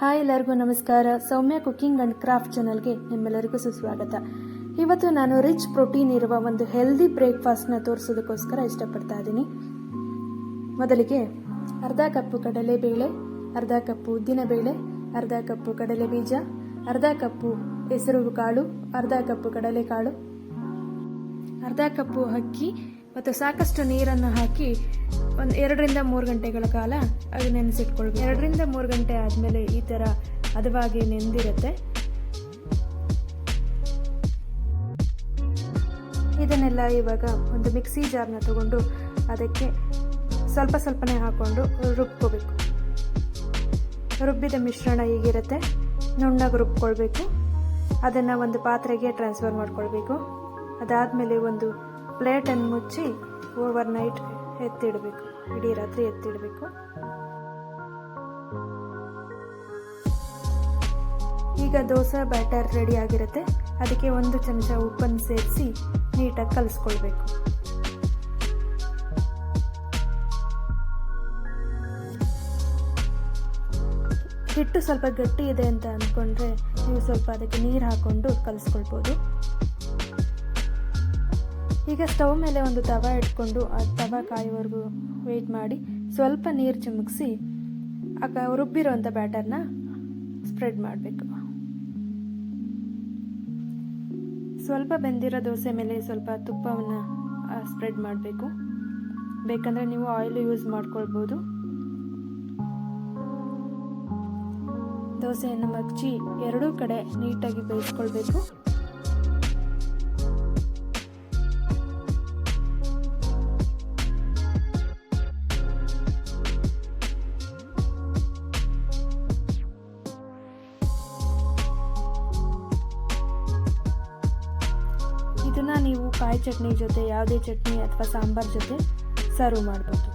Hi ಎಲ್ಲರಿಗೂ ನಮಸ್ಕಾರ. ಸೌಮ್ಯ cooking and craft ಚಾನಲ್ಗೆ ನಿಮ್ಮೆಲ್ಲರಿಗೂ ಸುಸ್ವಾಗತ. ಇವತ್ತು ನಾನು ರಿಚ್ ಪ್ರೋಟೀನ್ ಇರುವ ಒಂದು ಹೆಲ್ದಿ ಬ್ರೇಕ್ಫಾಸ್ಟ್ನ ತೋರಿಸೋದಕ್ಕೋಸ್ಕರ ಇಷ್ಟಪಡ್ತಾ ಇದ್ದೀನಿ. ಮೊದಲಿಗೆ ಅರ್ಧ ಕಪ್ಪು ಕಡಲೆಬೇಳೆ, ಅರ್ಧ ಕಪ್ಪು ಉದ್ದಿನಬೇಳೆ ಅರ್ಧ ಕಪ್ಪು ಕಡಲೆ ಬೀಜ, ಅರ್ಧ ಕಪ್ಪು ಹೆಸರು ಕಾಳು, ಅರ್ಧ ಕಪ್ಪು ಕಡಲೆಕಾಳು ಅರ್ಧ ಕಪ್ಪು ಅಕ್ಕಿ ಮತ್ತು ಸಾಕಷ್ಟು ನೀರನ್ನು ಹಾಕಿ ಒಂದು ಎರಡರಿಂದ ಮೂರು ಗಂಟೆಗಳ ಕಾಲ ಅದು ನೆನೆಸಿಟ್ಕೊಳ್ಬೇಕು. ಎರಡರಿಂದ ಮೂರು ಗಂಟೆ ಆದಮೇಲೆ ಈ ಥರ ಹದವಾಗಿ ನೆಂದಿರುತ್ತೆ. ಇದನ್ನೆಲ್ಲ ಇವಾಗ ಒಂದು ಮಿಕ್ಸಿ ಜಾರ್ನ ತಗೊಂಡು ಅದಕ್ಕೆ ಸ್ವಲ್ಪ ಸ್ವಲ್ಪನೇ ಹಾಕ್ಕೊಂಡು ರುಬ್ಕೋಬೇಕು. ರುಬ್ಬಿದ ಮಿಶ್ರಣ ಹೀಗಿರುತ್ತೆ. ನುಣ್ಣಗೆ ರುಬ್ಕೊಳ್ಬೇಕು. ಅದನ್ನು ಒಂದು ಪಾತ್ರೆಗೆ ಟ್ರಾನ್ಸ್ಫರ್ ಮಾಡ್ಕೊಳ್ಬೇಕು. ಅದಾದಮೇಲೆ ಒಂದು ಪ್ಲೇಟನ್ನು ಮುಚ್ಚಿ ಓವರ್ ನೈಟ್ ಎತ್ತಿಡಬೇಕು. ಇಡೀ ರಾತ್ರಿ ಎತ್ತಿಡಬೇಕು. ಈಗ ದೋಸೆ, ಬ್ಯಾಟರ್ ರೆಡಿ ಆಗಿರುತ್ತೆ. ಅದಕ್ಕೆ ಒಂದು ಚಮಚ ಉಪ್ಪನ್ನು ಸೇರಿಸಿ ನೀಟಾಗಿ ಕಲಿಸ್ಕೊಳ್ಬೇಕು. ಹಿಟ್ಟು ಸ್ವಲ್ಪ ಗಟ್ಟಿ ಇದೆ ಅಂತ ಅಂದ್ಕೊಂಡ್ರೆ ನೀವು ಸ್ವಲ್ಪ ಅದಕ್ಕೆ ನೀರು ಹಾಕ್ಕೊಂಡು ಕಲಿಸ್ಕೊಳ್ಬೋದು. ಈಗ ಸ್ಟವ್ ಮೇಲೆ ಒಂದು ತವ ಇಟ್ಕೊಂಡು ಆ ತವ ಕಾಯುವವರೆಗೂ ವೆಯ್ಟ್ ಮಾಡಿ. ಸ್ವಲ್ಪ ನೀರು ಚಿಮುಕ್ಸಿ ಆಗ ರುಬ್ಬಿರೋಂಥ ಬ್ಯಾಟರ್ನ ಸ್ಪ್ರೆಡ್ ಮಾಡಬೇಕು. ಸ್ವಲ್ಪ ಬೆಂದಿರೋ ದೋಸೆ ಮೇಲೆ ಸ್ವಲ್ಪ ತುಪ್ಪವನ್ನು ಸ್ಪ್ರೆಡ್ ಮಾಡಬೇಕು. ಬೇಕಂದರೆ ನೀವು ಆಯಿಲ್ ಯೂಸ್ ಮಾಡ್ಕೊಳ್ಬೋದು. ದೋಸೆಯನ್ನು ಮಗ್ಚಿ ಎರಡೂ ಕಡೆ ನೀಟಾಗಿ ಬೇಯಿಸ್ಕೊಳ್ಬೇಕು. ಇದನ್ನ ನೀವು ಕಾಯಿ ಚಟ್ನಿ ಜೊತೆ ಯಾವುದೇ ಚಟ್ನಿ ಅಥವಾ ಸಾಂಬಾರ್ ಜೊತೆ ಸರ್ವ್ ಮಾಡ್ಬೋದು.